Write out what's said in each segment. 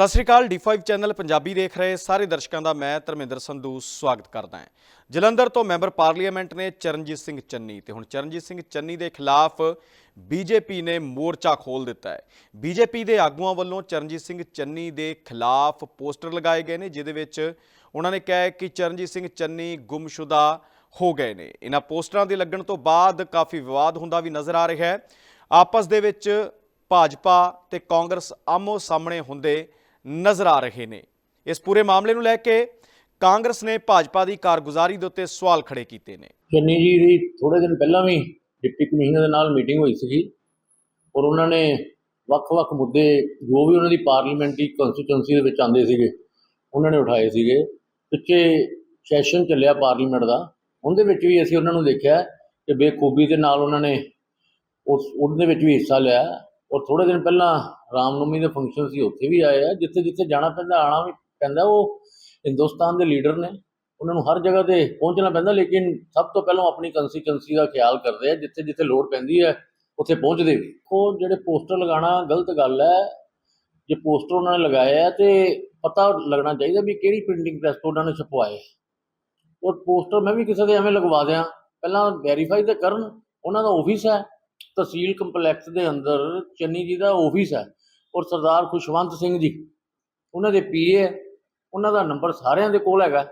ਸਤਿ ਸ਼੍ਰੀ ਅਕਾਲ D5 channel Punjabi ਦੇਖ ਰਹੇ ਸਾਰੇ ਦਰਸ਼ਕਾਂ ਦਾ ਮੈਂ ਧਰਮਿੰਦਰ ਸੰਧੂ ਸਵਾਗਤ ਕਰਦਾ ਹਾਂ। ਜਲੰਧਰ ਤੋਂ ਮੈਂਬਰ ਪਾਰਲੀਮੈਂਟ ਨੇ ਚਰਨਜੀਤ ਸਿੰਘ ਚੰਨੀ ਤੇ ਹੁਣ ਚਰਨਜੀਤ ਸਿੰਘ ਚੰਨੀ ਦੇ ਖਿਲਾਫ ਬੀਜੇਪੀ ਨੇ ਮੋਰਚਾ ਖੋਲ ਦਿੱਤਾ ਹੈ। ਬੀਜੇਪੀ ਦੇ ਆਗੂਆਂ ਵੱਲੋਂ ਚਰਨਜੀਤ ਸਿੰਘ ਚੰਨੀ ਦੇ ਖਿਲਾਫ ਪੋਸਟਰ ਲਗਾਏ ਗਏ ਨੇ, ਜਿਹਦੇ ਵਿੱਚ ਉਹਨਾਂ ਨੇ ਕਿਹਾ ਕਿ ਚਰਨਜੀਤ ਸਿੰਘ ਚੰਨੀ ਗੁੰਮਸ਼ੁਦਾ ਹੋ ਗਏ ਨੇ। ਇਹਨਾਂ ਪੋਸਟਰਾਂ ਦੇ ਲੱਗਣ ਤੋਂ ਬਾਅਦ ਕਾਫੀ ਵਿਵਾਦ ਹੁੰਦਾ ਵੀ ਨਜ਼ਰ ਆ ਰਿਹਾ ਹੈ। ਆਪਸ ਦੇ ਵਿੱਚ ਭਾਜਪਾ ਤੇ ਕਾਂਗਰਸ ਆਮੋ ਸਾਹਮਣੇ ਹੁੰਦੇ ਨਜ਼ਰ ਆ ਰਹੇ ਨੇ। ਇਸ ਪੂਰੇ ਮਾਮਲੇ ਨੂੰ ਲੈ ਕੇ ਕਾਂਗਰਸ ਨੇ ਭਾਜਪਾ ਦੀ ਕਾਰਗੁਜ਼ਾਰੀ ਦੇ ਉੱਤੇ ਸਵਾਲ ਖੜੇ ਕੀਤੇ ਨੇ। ਚੰਨੀ ਜੀ ਦੀ ਥੋੜੇ ਦਿਨ ਪਹਿਲਾਂ ਵੀ ਡਿਪਟੀ ਕਮਿਸ਼ਨਰ ਦੇ ਨਾਲ ਮੀਟਿੰਗ ਹੋਈ ਸੀਗੀ ਔਰ ਉਹਨਾਂ ਨੇ ਵੱਖ-ਵੱਖ ਮੁੱਦੇ ਜੋ ਵੀ ਉਹਨਾਂ ਦੀ ਪਾਰਲੀਮੈਂਟਰੀ ਕਨਸਟੀਟਿਊਂਸੀ ਦੇ ਵਿੱਚ ਆਉਂਦੇ ਸੀਗੇ, ਉਹਨਾਂ ਨੇ ਉਠਾਏ ਸੀਗੇ। ਪਿੱਛੇ ਸੈਸ਼ਨ ਚੱਲਿਆ ਪਾਰਲੀਮੈਂਟ ਦਾ। ਉਹਦੇ ਵਿੱਚ ਵੀ ਅਸੀਂ ਉਹਨਾਂ ਨੂੰ ਦੇਖਿਆ ਕਿ ਬੇਖੂਬੀ ਦੇ ਨਾਲ ਉਹਨਾਂ ਨੇ ਉਸ ਉਹਦੇ ਵਿੱਚ ਵੀ ਹਿੱਸਾ ਲਿਆ। ਔਰ ਥੋੜੇ ਦਿਨ ਪਹਿਲਾਂ ਰਾਮਨਵਮੀ ਦੇ ਫੰਕਸ਼ਨ ਸੀ, ਉੱਥੇ ਵੀ ਆਏ ਆ, ਜਿੱਥੇ ਜਿੱਥੇ ਜਾਣਾ ਪੈਂਦਾ ਆਣਾ ਵੀ ਪੈਂਦਾ, ਉਹ ਹਿੰਦੁਸਤਾਨ ਦੇ ਲੀਡਰ ਨੇ। ਉਹਨਾਂ ਨੂੰ ਹਰ ਜਗ੍ਹਾ ਤੇ ਪਹੁੰਚਣਾ ਪੈਂਦਾ, ਲੇਕਿਨ ਸਭ ਤੋਂ ਪਹਿਲਾਂ ਆਪਣੀ ਕੰਸਟੀਟੈਂਸੀ ਦਾ ਖਿਆਲ ਕਰਦੇ ਆ, ਜਿੱਥੇ ਜਿੱਥੇ ਲੋੜ ਪੈਂਦੀ ਹੈ, ਉੱਥੇ ਪਹੁੰਚਦੇ ਵੀ। ਉਹ ਜਿਹੜੇ ਪੋਸਟਰ ਲਗਾਉਣਾ ਗਲਤ ਗੱਲ ਹੈ, ਜੇ ਪੋਸਟਰ ਉਹਨਾਂ ਨੇ ਲਗਾਏ ਆ, ਤੇ ਪਤਾ ਲੱਗਣਾ ਚਾਹੀਦਾ ਵੀ ਕਿਹੜੀ ਪ੍ਰਿੰਟਿੰਗ ਪ੍ਰੈਸ ਤੋਂ ਉਹਨਾਂ ਨੇ ਛਪਵਾਏ। ਔਰ ਪੋਸਟਰ ਮੈਂ ਵੀ ਕਿਸੇ ਦੇ ਐਵੇਂ ਲਗਵਾ ਦਿਆਂ, ਪਹਿਲਾਂ ਵੈਰੀਫਾਈ ਤਾਂ ਕਰਨ, ਉਹਨਾਂ ਦਾ ਆਫਿਸ ਹੈ ਤਹਿਸੀਲ ਕੰਪਲੈਕਸ ਦੇ ਅੰਦਰ ਚੰਨੀ ਜੀ ਦਾ ਆਫਿਸ ਹੈ ਔਰ ਸਰਦਾਰ ਖੁਸ਼ਵੰਤ ਸਿੰਘ ਜੀ, ਉਹਨਾਂ ਦੇ ਪੀਏ ਉਹਨਾਂ ਦਾ ਨੰਬਰ ਸਾਰਿਆਂ ਦੇ ਕੋਲ ਹੈਗਾ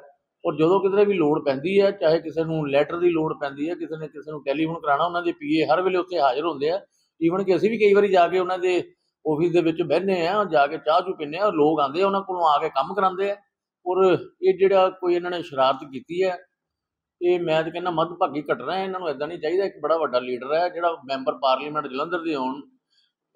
ਔਰ ਜਦੋਂ ਕਿਤੇ ਵੀ ਲੋੜ ਪੈਂਦੀ ਹੈ, ਚਾਹੇ ਕਿਸੇ ਨੂੰ ਲੈਟਰ ਦੀ ਲੋੜ ਪੈਂਦੀ ਹੈ, ਕਿਸੇ ਨੇ ਕਿਸੇ ਨੂੰ ਟੈਲੀਫੋਨ ਕਰਾਉਣਾ, ਉਹਨਾਂ ਦੇ ਪੀਏ ਹਰ ਵੇਲੇ ਉੱਥੇ ਹਾਜ਼ਰ ਹੁੰਦੇ ਆ। ਈਵਨ ਕਿ ਅਸੀਂ ਵੀ ਕਈ ਵਾਰੀ ਜਾ ਕੇ ਉਹਨਾਂ ਦੇ ਆਫਿਸ ਦੇ ਵਿੱਚ ਬਹਿੰਦੇ ਆ, ਜਾ ਕੇ ਚਾਹ ਚੂ ਪੀਂਦੇ ਆ ਲੋਕ ਆਉਂਦੇ ਆ, ਉਹਨਾਂ ਕੋਲੋਂ ਆ ਕੇ ਕੰਮ ਕਰਾਉਂਦੇ ਆ। ਔਰ ਇਹ ਜਿਹੜਾ ਕੋਈ ਇਹਨਾਂ ਨੇ ਸ਼ਰਾਰਤ ਕੀਤੀ ਹੈ ਇਹ ਮੈਂ ਤਾਂ ਕਹਿੰਦਾ ਮੱਧਭਾਗੀ ਘਟਨਾ ਹੈ, ਇਹਨਾਂ ਨੂੰ ਇਦਾਂ ਨਹੀਂ ਚਾਹੀਦਾ, ਇੱਕ ਬੜਾ ਵੱਡਾ ਲੀਡਰ ਹੈ, ਜਿਹੜਾ ਮੈਂਬਰ ਪਾਰਲੀਮੈਂਟ ਜਲੰਧਰ ਦੇ ਹੋਣ,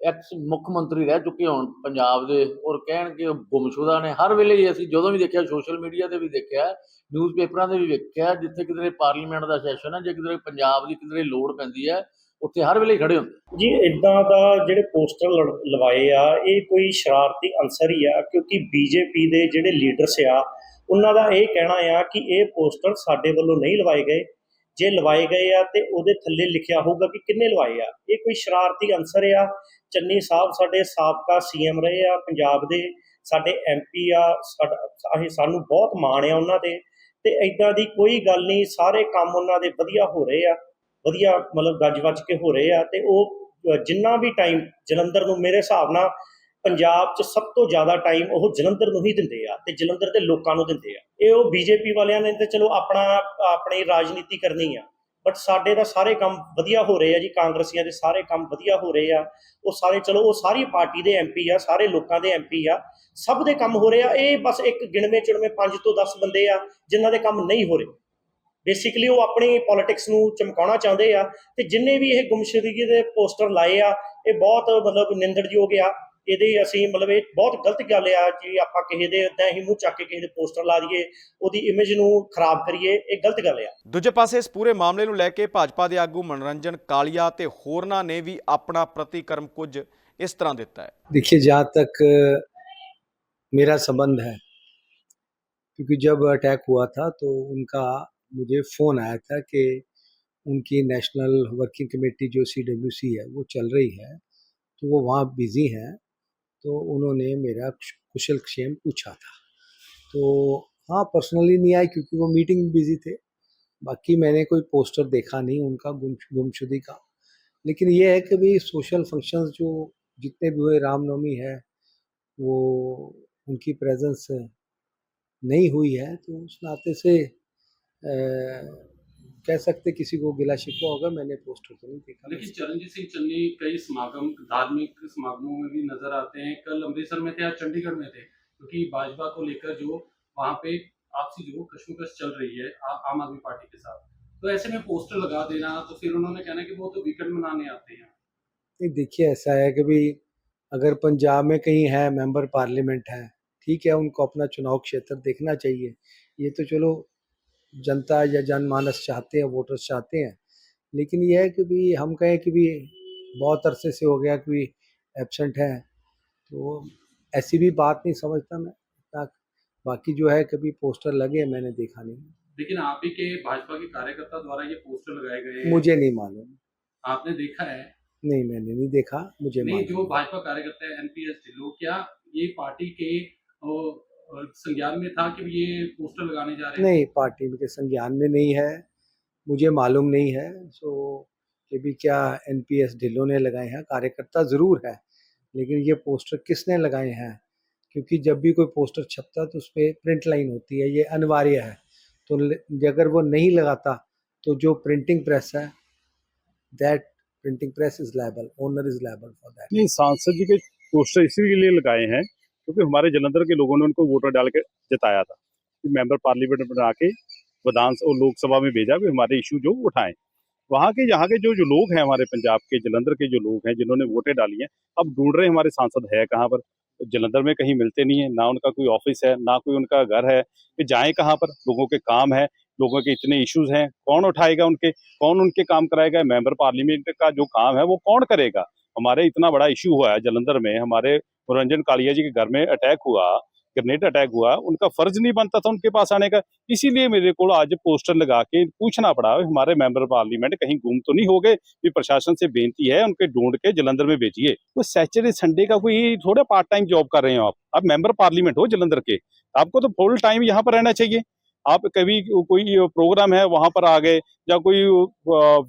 ਐਕਸ ਮੁੱਖ ਮੰਤਰੀ ਰਹਿ ਚੁੱਕੇ ਹੋਣ ਪੰਜਾਬ ਦੇ, ਔਰ ਕਹਿਣ ਕਿ ਗੁੰਮਸ਼ੁਦਾ ਨੇ। ਹਰ ਵੇਲੇ ਹੀ ਅਸੀਂ ਜਦੋਂ ਵੀ ਦੇਖਿਆ, ਸੋਸ਼ਲ ਮੀਡੀਆ ਤੇ ਵੀ ਦੇਖਿਆ ਨਿਊਜ਼ ਪੇਪਰਾਂ ਤੇ ਵੀ ਵੇਖਿਆ, ਜਿੱਥੇ ਕਿਤੇ ਪਾਰਲੀਮੈਂਟ ਦਾ ਸੈਸ਼ਨ ਹੈ, ਜੇ ਕਿਤੇ ਪੰਜਾਬ ਦੀ ਕਿਤੇ ਲੋੜ ਪੈਂਦੀ ਹੈ, ਉੱਥੇ ਹਰ ਵੇਲੇ ਖੜੇ ਹੁੰਦੇ ਜੀ ਇਦਾਂ ਦਾ ਜਿਹੜੇ ਪੋਸਟਰ ਲੜ- ਲਵਾਏ ਆ, ਇਹ ਕੋਈ ਸ਼ਰਾਰਤੀ ਅਨਸਰ ਹੀ ਆ, ਕਿਉਂਕਿ ਬੀਜੇਪੀ ਦੇ ਜਿਹੜੇ ਲੀਡਰਸ ਆ ਉਹਨਾਂ ਦਾ ਇਹ ਕਹਿਣਾ ਆ ਕਿ ਇਹ ਪੋਸਟਰ ਸਾਡੇ ਵੱਲੋਂ ਨਹੀਂ ਲਵਾਏ ਗਏ। ਜੇ ਲਵਾਏ ਗਏ ਆ ਤੇ ਉਹਦੇ ਥੱਲੇ ਲਿਖਿਆ ਹੋਊਗਾ ਕਿ ਕਿੰਨੇ ਲਵਾਏ ਆ। ਇਹ ਕੋਈ ਸ਼ਰਾਰਤੀ ਅਨਸਰ ਆ। ਚੰਨੀ ਸਾਹਿਬ ਸਾਡੇ ਸਾਬਕਾ ਸੀਐਮ ਰਹੇ ਆ ਪੰਜਾਬ ਦੇ। ਸਾਡੇ ਐਮਪੀ ਆ, ਸਾਡਾ, ਅਸੀਂ ਸਾਨੂੰ ਬਹੁਤ ਮਾਣ ਆ ਉਹਨਾਂ ਤੇ ਤੇ ਇਦਾਂ ਦੀ ਕੋਈ ਗੱਲ ਨਹੀਂ, ਸਾਰੇ ਕੰਮ ਉਹਨਾਂ ਦੇ ਵਧੀਆ ਹੋ ਰਹੇ ਆ। ਵਧੀਆ ਮਤਲਬ ਗੱਜ ਵੱਜ ਕੇ ਹੋ ਰਹੇ ਆ ਤੇ ਉਹ ਜਿੰਨਾ ਵੀ ਟਾਈਮ ਜਲੰਧਰ ਨੂੰ ਮੇਰੇ ਹਿਸਾਬ ਨਾਲ ਪੰਜਾਬ 'ਚ ਸਭ ਤੋਂ ਜ਼ਿਆਦਾ ਟਾਈਮ ਉਹ ਜਲੰਧਰ ਨੂੰ ਹੀ ਦਿੰਦੇ ਆ ਤੇ ਜਲੰਧਰ ਦੇ ਲੋਕਾਂ ਨੂੰ ਦਿੰਦੇ ਆ। ਇਹ ਉਹ ਬੀਜੇਪੀ ਵਾਲਿਆਂ ਨੇ ਤੇ ਚਲੋ ਆਪਣਾ, ਆਪਣੀ ਰਾਜਨੀਤੀ ਕਰਨੀ ਆ। ਬਟ ਸਾਡੇ ਦਾ ਸਾਰੇ ਕੰਮ ਵਧੀਆ ਹੋ ਰਹੇ ਆ ਜੀ, ਕਾਂਗਰਸੀਆਂ ਦੇ ਸਾਰੇ ਕੰਮ ਵਧੀਆ ਹੋ ਰਹੇ ਆ। ਉਹ ਸਾਰੇ ਚਲੋ, ਉਹ ਸਾਰੀ ਪਾਰਟੀ ਦੇ ਐਮਪੀ ਆ, ਸਾਰੇ ਲੋਕਾਂ ਦੇ ਐਮਪੀ ਆ। ਸਭ ਦੇ ਕੰਮ ਹੋ ਰਹੇ ਆ। ਇਹ ਬਸ ਇੱਕ ਗਿਣਵੇਂ, ਚੁਣਵੇਂ 5 ਤੋਂ 10 ਬੰਦੇ ਆ ਜਿਨ੍ਹਾਂ ਦੇ ਕੰਮ ਨਹੀਂ ਹੋ ਰਹੇ। ਬੇਸਿਕਲੀ ਉਹ ਆਪਣੀ ਪੋਲਿਟਿਕਸ ਨੂੰ ਚਮਕਾਉਣਾ ਚਾਹੁੰਦੇ ਆ ਤੇ ਜਿੰਨੇ ਵੀ ਇਹ ਗੁੰਮਸ਼ੁਦਗੀ ਦੇ ਪੋਸਟਰ ਲਾਏ ਆ, ਇਹ ਬਹੁਤ ਮਤਲਬ ਨਿੰਦਣਯੋਗ ਆ। ਇਹਦੇ ਅਸੀਂ ਮਤਲਬ ਇਹ ਬਹੁਤ ਗਲਤ ਗੱਲ ਆ ਜੀ ਆਪਾਂ ਕਿਸੇ ਦੇ ਇਦਾਂ ਹੀ ਮੂੰਹ ਚੱਕ ਕੇ ਕਿਸੇ ਦੇ ਪੋਸਟਰ ਲਾ ਦਈਏ ਉਹਦੀ ਇਮੇਜ ਨੂੰ ਖਰਾਬ ਕਰੀਏ ਇਹ ਗਲਤ ਗੱਲ ਆ ਦੂਜੇ ਪਾਸੇ ਇਸ ਪੂਰੇ ਮਾਮਲੇ ਨੂੰ ਲੈ ਕੇ ਭਾਜਪਾ ਦੇ ਆਗੂ ਮਨੋਰੰਜਨ ਕਾਲੀਆ ਤੇ ਹੋਰਨਾਂ ਨੇ ਵੀ ਆਪਣਾ ਪ੍ਰਤੀਕਰਮ ਕੁਝ ਇਸ ਤਰ੍ਹਾਂ ਦਿੱਤਾ ਹੈ देखिए जहाँ तक अ, मेरा संबंध है क्योंकि जब अटैक हुआ था तो उनका मुझे फ़ोन आया था कि उनकी नेशनल वर्किंग कमेटी जो सी डब्ल्यू सी है वो चल रही है तो वो वहाँ बिज़ी हैं तो उन्होंने मेरा कुशल क्षेम पूछा था। तो हाँ पर्सनली नहीं आए क्योंकि वो मीटिंग बिज़ी थे। बाकी मैंने कोई पोस्टर देखा नहीं उनका गुम गुमशुदी का। लेकिन ये है कि भाई सोशल फ़ंक्शंस जो जितने भी हुए रामनवमी है वो उनकी प्रेजेंस नहीं हुई है तो उस नाते से अ, कह सकते किसी को गिला शिकवा होगा मैंने पोस्टर तो नहीं देखा। लेकिन चरणजीत सिंह चन्नी कई समागम धार्मिक समागमों में भी नज़र आते हैं। कल अमृतसर में थे आज चंडीगढ़ में थे क्योंकि भाजपा को लेकर जो वहाँ पे आपसी जो कश्मकश चल रही है आ- आम आदमी पार्टी के साथ। तो ऐसे में पोस्टर लगा देना तो फिर उन्होंने कहना कि वो तो वीकेंड मनाने आते हैं। नहीं देखिए ऐसा है कि भाई अगर पंजाब में कहीं है मेंबर पार्लियामेंट है ठीक है उनको अपना चुनाव क्षेत्र देखना चाहिए। ये तो चलो जनता या जनमानस चाहते हैं वोटर्स चाहते हैं। लेकिन यह है कि भाई हम कहें कि भी बहुत अरसे से हो गया कि एबसेंट है। तो ऐसी भी बात नहीं समझता मैं इतना बाकी जो है कभी पोस्टर लगे मैंने देखा नहीं। लेकिन आप ही के भाजपा के कार्यकर्ता द्वारा ये पोस्टर लगाए गए हैं? मुझे नहीं मालूम। आपने देखा है? नहीं मैंने नहीं देखा मुझे नहीं जो भाजपा कार्यकर्ता है एनपीएस ढिल्लो क्या ये पार्टी के संज्ञान में था कि ये पोस्टर लगाने जा रहे हैं? नहीं पार्टी के संज्ञान में नहीं है। मुझे मालूम नहीं है। सो ये भी क्या एनपीएस ढिल्लों ने लगाए हैं? कार्यकर्ता ज़रूर है लेकिन ये पोस्टर किसने लगाए हैं? क्योंकि जब भी कोई पोस्टर छपता है तो उस पर प्रिंट लाइन होती है ये अनिवार्य है। तो अगर वो नहीं लगाता तो जो प्रिंटिंग प्रेस है that printing press is liable owner is liable for that नहीं सांसद जी के पोस्टर इसी के लिए लगाए हैं क्योंकि हमारे जलंधर के लोगों ने उनको वोटर डाल के जताया था कि मेंबर पार्लियामेंट बना के विधान और लोकसभा में भेजा भी हमारे इशू जो उठाएँ। वहाँ के, यहाँ के जो जो लोग हैं हमारे पंजाब के, जलंधर के जो लोग हैं, जिन्होंने वोटें डाली हैं, अब ढूंढ रहे हमारे सांसद है कहाँ पर? जलंधर में कहीं मिलते नहीं है, ना उनका कोई ऑफ़िस है, ना कोई उनका घर है, कि जाएँ कहाँ पर? लोगों के काम है, लोगों के इतने इश्यूज़ हैं, कौन उठाएगा उनके, कौन उनके काम कराएगा? मेंबर पार्लियामेंट का जो काम है वो कौन करेगा? हमारे इतना बड़ा इशू हुआ है जलंधर में, हमारे मनोरंजन कालिया जी के घर में अटैक हुआ ग्रेनेड अटैक हुआ, उनका फ़र्ज़ नहीं बनता था उनके पास आने का। इसीलिए मेरे को आज पोस्टर लगा के पूछना पड़ा, हमारे मेंबर पार्लियामेंट कहीं गुम तो नहीं हो गए? भी प्रशासन से बेनती है, उनके ढूंढ के जलंधर में भेजिए। वो सैटरडे संडे का कोई थोड़ा पार्ट टाइम जॉब कर रहे हो आप। आप मेंबर पार्लियामेंट हो जलंधर के, आपको तो फुल टाइम यहाँ पर रहना चाहिए। आप कभी कोई प्रोग्राम है, वहाँ पर आ गए, या कोई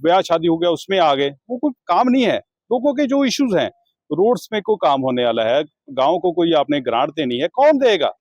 ब्याह शादी हो गया, उसमें आ गए, वो कोई काम नहीं है। लोगों के जो इश्यूज़ हैं रोड्स में को काम होने वाला है। गाँव को कोई आपने ग्रांट देनी है, कौन देगा?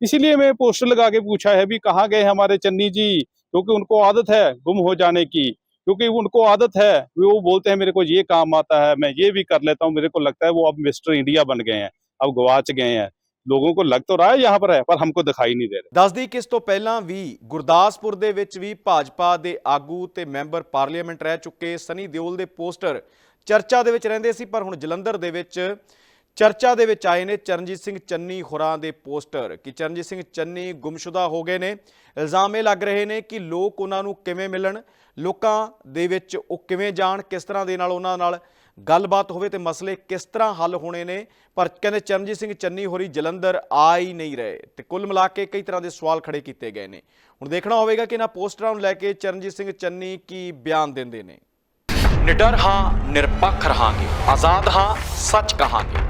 इसीलिए मैं पोस्टर लगा के पूछा है भी कहाँ गए हमारे चन्नी जी? क्योंकि उनको आदत है गुम हो जाने की। क्योंकि उनको आदत है वो बोलते हैं, मेरे को ये काम आता है, मैं ये भी कर लेता हूँ, मेरे को लगता है वो अब मिस्टर इंडिया बन गए हैं, अब गवाच गए हैं। लोगों को लग तो रहा है यहाँ पर है पर हमको दिखाई नहीं दे रहा ਦੱਸਦੀ ਕਿ ਇਸ ਤੋਂ ਪਹਿਲਾਂ ਵੀ ਗੁਰਦਾਸਪੁਰ ਦੇ ਵਿੱਚ ਵੀ ਭਾਜਪਾ ਦੇ ਆਗੂ ਤੇ ਮੈਂਬਰ ਪਾਰਲੀਮੈਂਟ ਰਹਿ ਚੁੱਕੇ ਸਨੀ ਦਿਓਲ ਦੇ ਪੋਸਟਰ ਚਰਚਾ ਦੇ ਵਿੱਚ ਰਹਿੰਦੇ ਸੀ ਪਰ ਹੁਣ ਜਲੰਧਰ ਦੇ ਵਿੱਚ ਚਰਚਾ ਦੇ ਵਿੱਚ ਆਏ ਨੇ ਚਰਨਜੀਤ ਸਿੰਘ ਚੰਨੀ ਹੋਰਾਂ ਦੇ ਪੋਸਟਰ ਕਿ ਚਰਨਜੀਤ ਸਿੰਘ ਚੰਨੀ ਗੁੰਮਸ਼ੁਦਾ ਹੋ ਗਏ ਨੇ। ਇਲਜ਼ਾਮ ਇਹ ਲੱਗ ਰਹੇ ਨੇ ਕਿ ਲੋਕ ਉਹਨਾਂ ਨੂੰ ਕਿਵੇਂ ਮਿਲਣ, ਲੋਕਾਂ ਦੇ ਵਿੱਚ ਉਹ ਕਿਵੇਂ ਜਾਣ, ਕਿਸ ਤਰ੍ਹਾਂ ਦੇ ਨਾਲ ਉਹਨਾਂ ਨਾਲ ਗੱਲਬਾਤ ਹੋਵੇ ਤੇ ਮਸਲੇ ਕਿਸ ਤਰ੍ਹਾਂ ਹੱਲ ਹੋਣੇ ਨੇ। ਪਰ ਕਹਿੰਦੇ ਚਰਨਜੀਤ ਸਿੰਘ ਚੰਨੀ ਹੋਰੀ ਜਲੰਧਰ ਆ ਹੀ ਨਹੀਂ ਰਹੇ ਤੇ ਕੁੱਲ ਮਿਲਾ ਕੇ ਕਈ ਤਰ੍ਹਾਂ ਦੇ ਸਵਾਲ ਖੜੇ ਕੀਤੇ ਗਏ ਨੇ। ਹੁਣ ਦੇਖਣਾ ਹੋਵੇਗਾ ਕਿ ਇਹਨਾਂ ਪੋਸਟਰਾਂ ਨੂੰ ਲੈ ਕੇ ਚਰਨਜੀਤ ਸਿੰਘ ਚੰਨੀ ਕੀ ਬਿਆਨ ਦਿੰਦੇ ਨੇ। ਨਿਡਰ ਹਾਂ, ਨਿਰਪੱਖ ਰਹਾਂਗੇ, ਆਜ਼ਾਦ ਹਾਂ, ਸੱਚ ਕਹਾਂਗੇ।